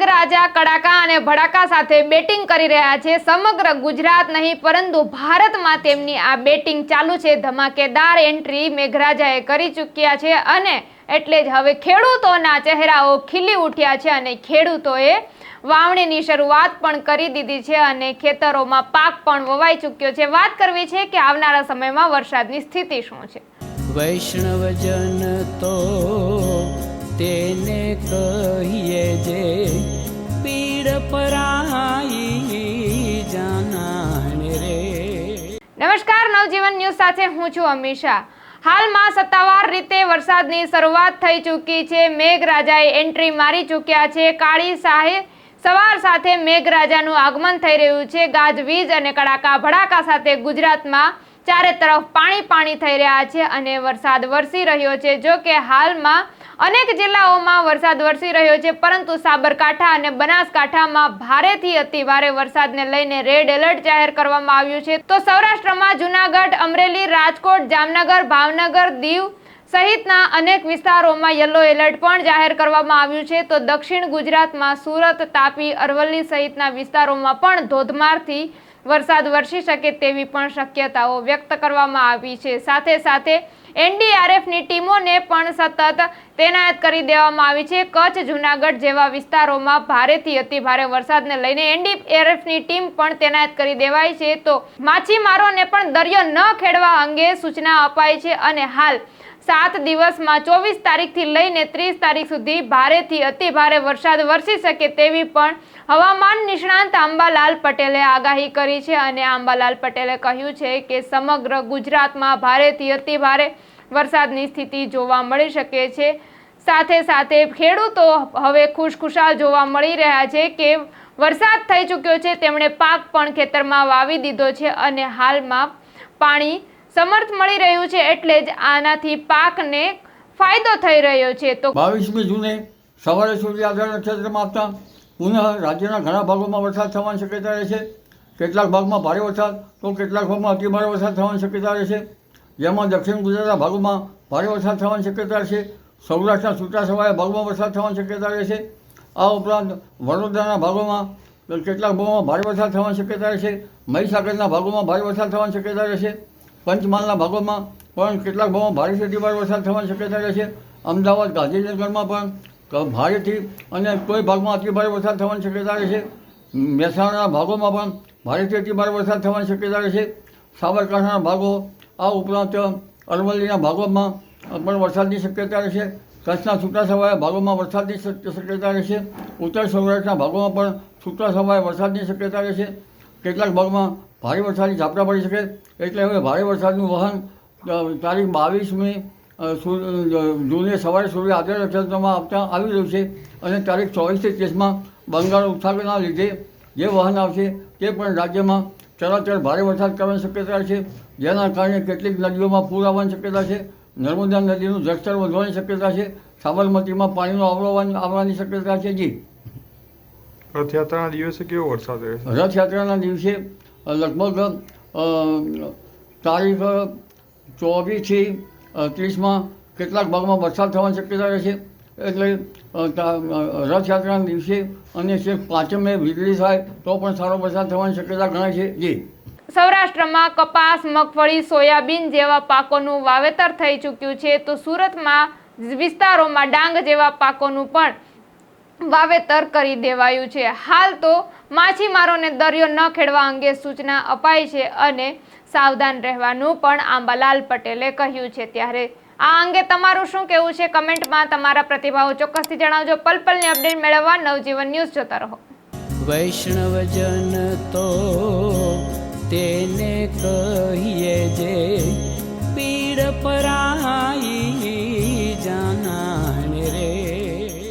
મેઘરાજા કડાકા અને ભડાકા સાથે બેટિંગ કરી રહ્યા છે. સમગ્ર ગુજરાત નહીં, પરંતુ ભારતમાં તેમની આ બેટિંગ ચાલુ છે. ધમાકેદાર એન્ટ્રી મેઘરાજાએ કરી ચૂક્યા છે અને એટલે જ હવે ખેડૂતોના ચહેરાઓ ખીલી ઉઠ્યા છે અને ખેડૂતોએ વાવણીની શરૂઆત પણ કરી દીધી છે અને ખેતરોમાં પાક પણ વવાઈ ચૂક્યો છે. વાત કરવી છે કે આવનારા સમયમાં વરસાદની સ્થિતિ શું છે? વૈષ્ણવજન તો તેને કહીએ જે પીડ પરાઈ જાનાને રે. નમસ્કાર, નવજીવન ન્યૂઝ સાથે હું છું અમીષા. હાલમાં સત્તાવાર રીતે વરસાદની શરૂઆત થઈ ચૂકી છે. મેઘરાજાએ એન્ટ્રી મારી ચૂક્યા છે. કાળી શાહે સવાર સાથે મેઘરાજાનું આગમન થઈ રહ્યું છે. ગાજવીજ અને કડાકા ભડાકા સાથે ગુજરાતમાં ચારે તરફ પાણી પાણી થઈ રહ્યા છે અને વરસાદ વરસી રહ્યો છે. જો કે હાલમાં અનેક જિલ્લાઓમાં વરસાદ વરસી રહ્યો છે, પરંતુ સાબરકાંઠા અને બનાસકાંઠામાં ભારેથી અતિ ભારે વરસાદને લઈને રેડ એલર્ટ જાહેર કરવામાં આવ્યું છે. તો સૌરાષ્ટ્રમાં જુનાગઢ, અમરેલી, રાજકોટ, જામનગર, ભાવનગર, દીવ સહિતના અનેક વિસ્તારોમાં યલો એલર્ટ પણ જાહેર કરવામાં આવ્યું છે. તો દક્ષિણ ગુજરાતમાં સુરત, તાપી, અરવલ્લી સહિતના વિસ્તારોમાં પણ ધોધમારથી વરસાદ વરસી શકે તેવી પણ શક્યતાઓ વ્યક્ત કરવામાં આવી છે. સાથે સાથે એનડીઆરએફની ટીમોને પણ સતત તૈનાત કરી દેવામાં આવી છે. કચ્છ, જુનાગઢ જેવા વિસ્તારોમાં ભારેથી અતિ ભારે વરસાદને લઈને એનડીઆરએફની ટીમ પણ તૈનાત કરી દેવાઈ છે. તો માછીમારોને પણ દરિયો ન ખેડવા અંગે સૂચના અપાઈ છે અને હાલ સાત દિવસમાં ચોવીસ તારીખથી લઈને ત્રીસ તારીખ સુધી ભારેથી અતિ ભારે વરસાદ વરસી શકે તેવી પણ હવામાન નિષ્ણાંત આંબાલાલ પટેલે આગાહી કરી છે અને આંબાલાલ પટેલે કહ્યું છે કે સમગ્ર ગુજરાતમાં ભારેથી અતિ ભારે વરસાદની સ્થિતિ જોવા મળી શકે છે. સાથે સાથે ખેડૂતો હવે ખુશખુશાલ જોવા મળી રહ્યા છે કે વરસાદ થઈ ચૂક્યો છે, તેમણે પાક પણ ખેતરમાં વાવી દીધો છે અને હાલમાં પાણી સમર્થ મળી રહ્યું છે એટલે જ આનાથી પાકને ફાયદો થઈ રહ્યો છે. તો બાવીસમી જૂને સવારે સૂર્યાદળ નક્ષત્રમાં આવતા પુનઃ રાજ્યના ઘણા ભાગોમાં વરસાદ થવાની શક્યતા રહે છે. કેટલાક ભાગમાં ભારે વરસાદ તો કેટલાક ભાગમાં અતિભારે વરસાદ થવાની શક્યતા રહે છે. જેમાં દક્ષિણ ગુજરાતના ભાગોમાં ભારે વરસાદ થવાની શક્યતા રહેશે સૌરાષ્ટ્રના છૂટાછવાયા ભાગમાં વરસાદ થવાની શક્યતા રહેશે આ ઉપરાંત વડોદરાના ભાગોમાં કેટલાક ભાગોમાં ભારે વરસાદ થવાની શક્યતા રહેશે મહીસાગરના ભાગોમાં ભારે વરસાદ થવાની શક્યતા રહેશે પંચમહાલના ભાગોમાં પણ કેટલાક ભાગોમાં ભારેથી અતિભારે વરસાદ થવાની શક્યતા રહેશે અમદાવાદ, ગાંધીનગરમાં પણ ભારેથી અને કોઈ ભાગમાં અતિભારે વરસાદ થવાની શક્યતા રહેશે મહેસાણાના ભાગોમાં પણ ભારેથી અતિભારે વરસાદ થવાની શક્યતા રહેશે સાબરકાંઠાના ભાગો, આ ઉપરાંત અરવલ્લીના ભાગોમાં પણ વરસાદની શક્યતા રહેશે કચ્છના છૂટા છવાયા ભાગોમાં વરસાદની શક- શક્યતા રહેશે ઉત્તર સૌરાષ્ટ્રના ભાગોમાં પણ છૂટા છવાયા વરસાદની શક્યતા રહેશે કેટલાક ભાગમાં ભારે વરસાદની ઝાપટા પડી શકે એટલે હવે ભારે વરસાદનું વહન તારીખ બાવીસમી જૂને સવારે સૂર્ય આદર નક્ષત્રમાં આપતા આવી રહ્યું છે અને તારીખ ચોવીસથી ત્રીસમાં બંગાળ ઉપસાગરના લીધે જે વહન આવશે તે પણ રાજ્યમાં ચરાચર ભારે વરસાદ કરવાની શક્યતા છે. જેના કારણે કેટલીક નદીઓમાં પૂર આવવાની શક્યતા છે. નર્મદા નદીનું જળસ્તર વધવાની શક્યતા છે. સાબરમતીમાં પાણીનો આવવાની આવવાની શક્યતા છે જી. રથયાત્રાના દિવસે કેવો વરસાદ રહેશે રથયાત્રાના દિવસે લગભગ તારીખ ચોવીસથી ત્રીસમાં કેટલાક ભાગમાં વરસાદ થવાની શક્યતા રહેશે એટલે રથયાત્રાના દિવસે અને છેક પાંચમે વીજળી થાય, તો પણ સારો વરસાદ થવાની શક્યતા ગણાય છે. જી. સૌરાષ્ટ્રમાં કપાસ, મગફળી, સોયાબીન જેવા પાકોનું વાવેતર થઈ ચૂક્યું છે. તો સુરતમાં વિસ્તારોમાં ડાંગ જેવા પાકોનું પણ વાવેતર કરી દેવાયું છે. હાલ તો માછીમારોને દરિયો ન ખેડવા અંગે સૂચના અપાઈ છે અને સાવધાન રહેવાનું પણ આંબાલાલ પટેલે કહ્યું છે. ત્યારે આ અંગે તમારું શું કહેવું છે? કમેન્ટમાં તમારા પ્રતિભાવો ચોક્કસથી જણાવજો. પલ પલની અપડેટ મેળવવા નવજીવન ન્યૂઝ જોતા રહો. વૈષ્ણવજન તો તેને કહીએ જે પીડ પરાઈ